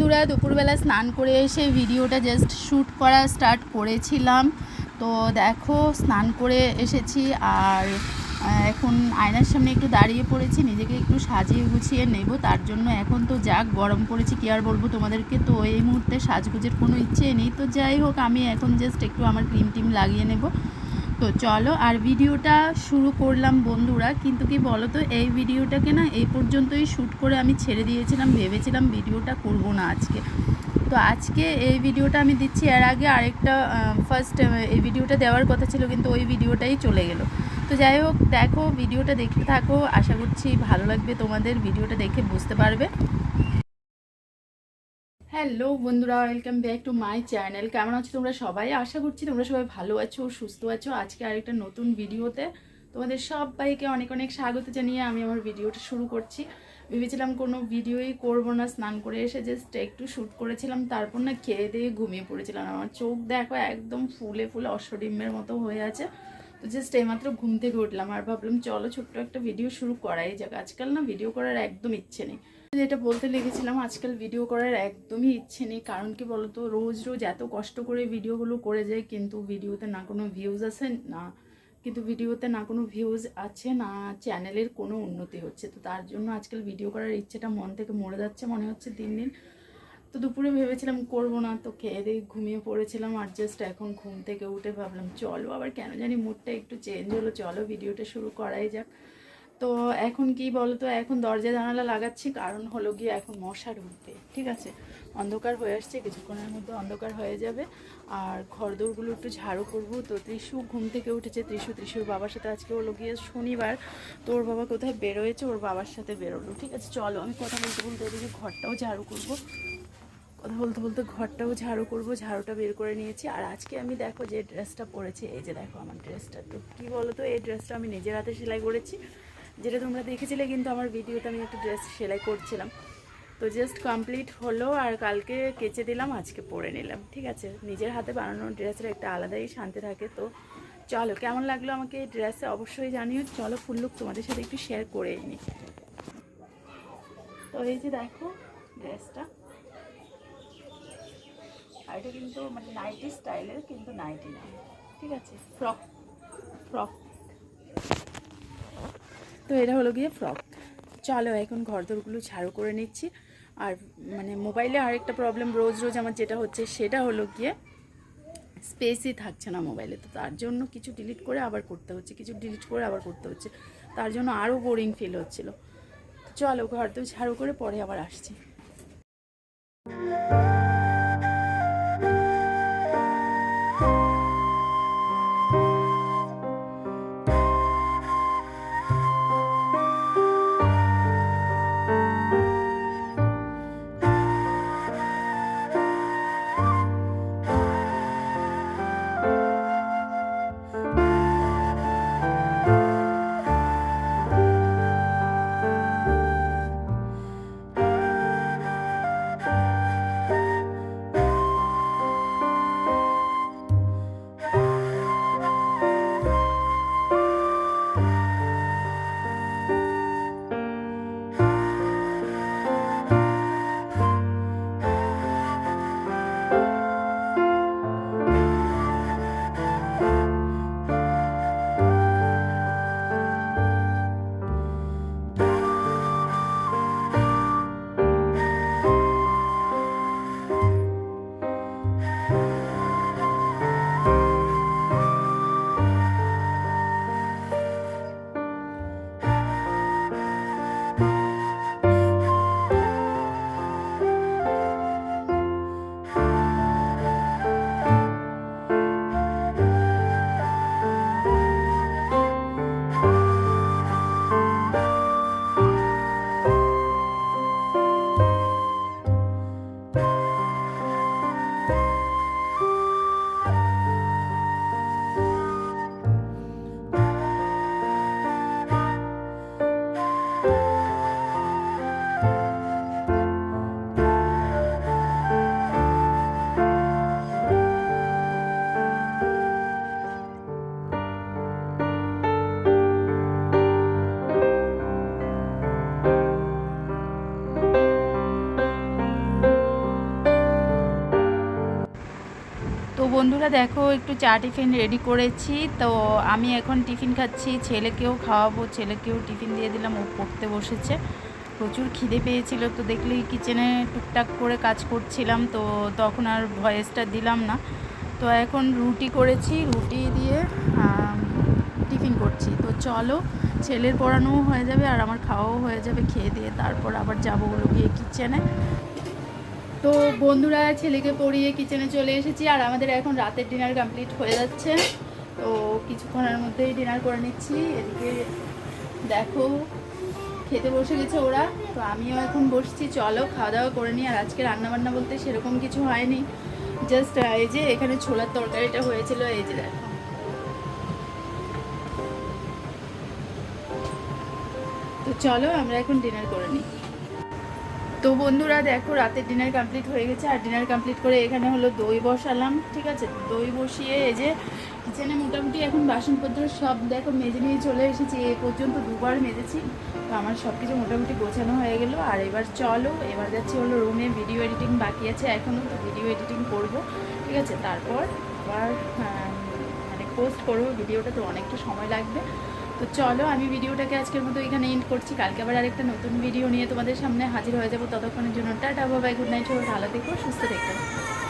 বন্ধুরা দুপুরবেলা স্নান করে এসে ভিডিওটা জাস্ট শ্যুট করা স্টার্ট করেছিলাম। তো দেখো, স্নান করে এসেছি আর এখন আয়নার সামনে একটু দাঁড়িয়ে পড়েছি, নিজেকে একটু সাজিয়ে গুছিয়ে নেব। তার জন্য এখন তো যাক, গরম পড়েছি, কি আর বলব তোমাদেরকে? তো এই মুহূর্তে সাজগোজের কোনো ইচ্ছে নেই। তো যাই হোক, আমি এখন জাস্ট একটু আমার ক্রিম টিম লাগিয়ে নেব। তো চলো, আর ভিডিওটা শুরু করলাম বন্ধুরা। কিন্তু কি বলো তো এই ভিডিওটাকে না এই পর্যন্তই শ্যুট করে আমি ছেড়ে দিয়েছিলাম, ভেবেছিলাম ভিডিওটা করব না আজকে। তো আজকে এই ভিডিওটা আমি দিচ্ছি, এর আগে আরেকটা ফার্স্ট এই ভিডিওটা দেওয়ার কথা ছিল, কিন্তু ওই ভিডিওটাই চলে গেল। তো যাই হোক, দেখো, ভিডিওটা দেখতে থাকো, আশা করছি ভালো লাগবে, তোমাদের ভিডিওটা দেখে বুঝতে পারবে। হ্যালো বন্ধুরা welcome back to my channel কেমন আছো তোমরা সবাই? আশা করছি তোমরা সবাই ভালো আছো, সুস্থ আছো। আজকে আরেকটা নতুন ভিডিওতে তোমাদের সবাইকে অনেক অনেক স্বাগত জানিয়ে আমি আমার ভিডিওটা শুরু করছি। ভেবেছিলাম কোনো ভিডিওই করব না, স্নান করে এসে জাস্ট একটু শ্যুট করেছিলাম, তারপর না খেয়ে দিয়ে ঘুমিয়ে পড়েছিলাম। আমার চোখ দেখো একদম ফুলে ফুলে অশ্বডিম্বের মতো হয়ে আছে। তো জাস্ট এইমাত্র ঘুম থেকে উঠলাম আর ভাবলাম, চলো ছোট্ট একটা ভিডিও শুরু করাই যাক। আজকাল না ভিডিও করার একদম ইচ্ছে নেই। যেটা বলতে লেগেছিলাম, আজকাল ভিডিও করার একদমই ইচ্ছে নেই। কারণ কি বলতো, রোজ রোজ এত কষ্ট করে ভিডিওগুলো করে যাই কিন্তু ভিডিওতে না কোনো ভিউজ আছে না, কিন্তু ভিডিওতে না কোনো ভিউজ আছে, না চ্যানেলের কোনো উন্নতি হচ্ছে। তো তার জন্য আজকাল ভিডিও করার ইচ্ছেটা মন থেকে মরে যাচ্ছে, মনে হচ্ছে দিন দিন। তো দুপুরে ভেবেছিলাম করব না, তো খেয়ে দিয়ে ঘুমিয়ে পড়েছিলাম আর জাস্ট এখন ঘুম থেকে উঠে ভাবলাম, চলো আবার কেন জানি মুডটা একটু চেঞ্জ হলো, চলো ভিডিওটা শুরু করাই যাক। তো এখন কি বলতো, এখন দরজা জানালা লাগাচ্ছি, কারণ হলো গিয়ে এখন মশা ঢুকবে ঠিক আছে? অন্ধকার হয়ে আসছে, কিছুক্ষণের মধ্যে অন্ধকার হয়ে যাবে। আর ঘরদোরগুলো একটু ঝাড়ু করব। তো ত্রিশু ঘুম থেকে উঠেছে। ত্রিশু, ত্রিশুর বাবার সাথে আজকে হলো গিয়ে শনিবার। তো ওর বাবা কোথায় বেরোয়েছে, ওর বাবার সাথে বেরোলো, ঠিক আছে? চলো, আমি কথা বলতে বলতে ওদিকে ঘরটাও ঝাড়ু করব। কথা বলতে বলতে ঘরটাও ঝাড়ু করব, ঝাড়ুটা বের করে নিয়েছি। আর আজকে আমি দেখো যে ড্রেসটা পরেছি। এই যে দেখো আমার ড্রেসটা তো কী বলো তো এই ড্রেসটা আমি নিজের হাতে সেলাই করেছি। যেটা তোমরা দেখেছিলে কিন্তু আমার ভিডিওতে আমি একটা ড্রেস সেলাই করছিলাম। তো জাস্ট কমপ্লিট হলো আর কালকে কেচে দিলাম, আজকে পরে নিলাম, ঠিক আছে? নিজের হাতে বানানো ড্রেসের একটা আলাদাই শান্তি থাকে। তো চলো, কেমন লাগল আমাকে এই ড্রেসে? অবশ্যই জানিও। চলো, ফুল লুক তোমাদের সাথে একটু শেয়ার করে নিই। তো এই যে দেখো ড্রেসটা। আর এটা কিন্তু মানে নাইটি স্টাইলের কিন্তু নাইটি না ঠিক আছে? ফ্রক ফ্রক তো এটা হলো গিয়ে ফ্রক। চলো এখন ঘর ঘরদোরগুলো ঝাড়ু করে নিচ্ছি। আর মানে মোবাইলে আরেকটা প্রবলেম রোজ রোজ আমার যেটা হচ্ছে সেটা হলো গিয়ে স্পেসই থাকছে না মোবাইলে। তো তার জন্য কিছু ডিলিট করে আবার করতে হচ্ছে, কিছু ডিলিট করে আবার করতে হচ্ছে। তার জন্য আরও বোরিং ফিল হচ্ছিল। চলো ঘর তো ঝাড়ু করে পরে আবার আসছি। বন্ধুরা দেখো, একটু চা টিফিন রেডি করেছি। তো আমি এখন টিফিন খাচ্ছি। ছেলেকেও খাওয়াবো। ছেলেকেও টিফিন দিয়ে দিলাম। ও পড়তে বসেছে। প্রচুর খিদে পেয়েছিল। তো দেখলেই কিচেনে টুকটাক করে কাজ করছিলাম। তো তখন আর ভয়েসটা দিলাম না। তো এখন রুটি করেছি। রুটি দিয়ে টিফিন করছি। তো চলো, ছেলের পড়ানোও হয়ে যাবে আর আমার খাওয়াও হয়ে যাবে খেয়ে দিয়ে। তারপর আবার যাব হলো গিয়ে কিচেনে তো বন্ধুরা, ছেলেকে পড়িয়ে কিচেনে চলে এসেছি আর আমাদের এখন রাতের ডিনার কমপ্লিট হয়ে যাচ্ছে। তো কিছুক্ষণের মধ্যেই ডিনার করে নিচ্ছি। এদিকে দেখো, খেতে বসে গেছে ওরা। তো আমিও এখন বসছি। চলো, খাওয়া দাওয়া করে নিই। আর আজকে রান্না বান্না বলতে সেরকম কিছু হয়নি। জাস্ট এই যে এখানে ছোলার তরকারিটা হয়েছিল, এই যে দেখো। তো চলো, আমরা এখন ডিনার করে নিই। তো বন্ধুরা দেখো, রাতের ডিনার কমপ্লিট হয়ে গেছে। আর ডিনার কমপ্লিট করে এখানে হলো দই বসালাম, ঠিক আছে? দই বসিয়ে এই যে কিচেনে মোটামুটি এখন বাসনপত্র সব দেখো মেজে নিয়ে চলে এসেছি। এ পর্যন্ত দুবার মেজেছি, তো আমার সব কিছু মোটামুটি গোছানো হয়ে গেল। আর এবার চলো, এবার যাচ্ছি হলো রুমে ভিডিও এডিটিং বাকি আছে এখনও তো ভিডিও এডিটিং করব, ঠিক আছে? তারপর আবার মানে পোস্ট করব ভিডিওটা তো অনেকটা সময় লাগবে। তো চলো, আমি ভিডিওটাকে আজকের মতো এখানে এন্ড করছি। কালকে আবার আরেকটা নতুন ভিডিও নিয়ে তোমাদের সামনে হাজির হয়ে যাব ততক্ষণের জন্য টাটা বাবাই গুড নাইট সবাই ভালো থেকো, সুস্থ থেকো।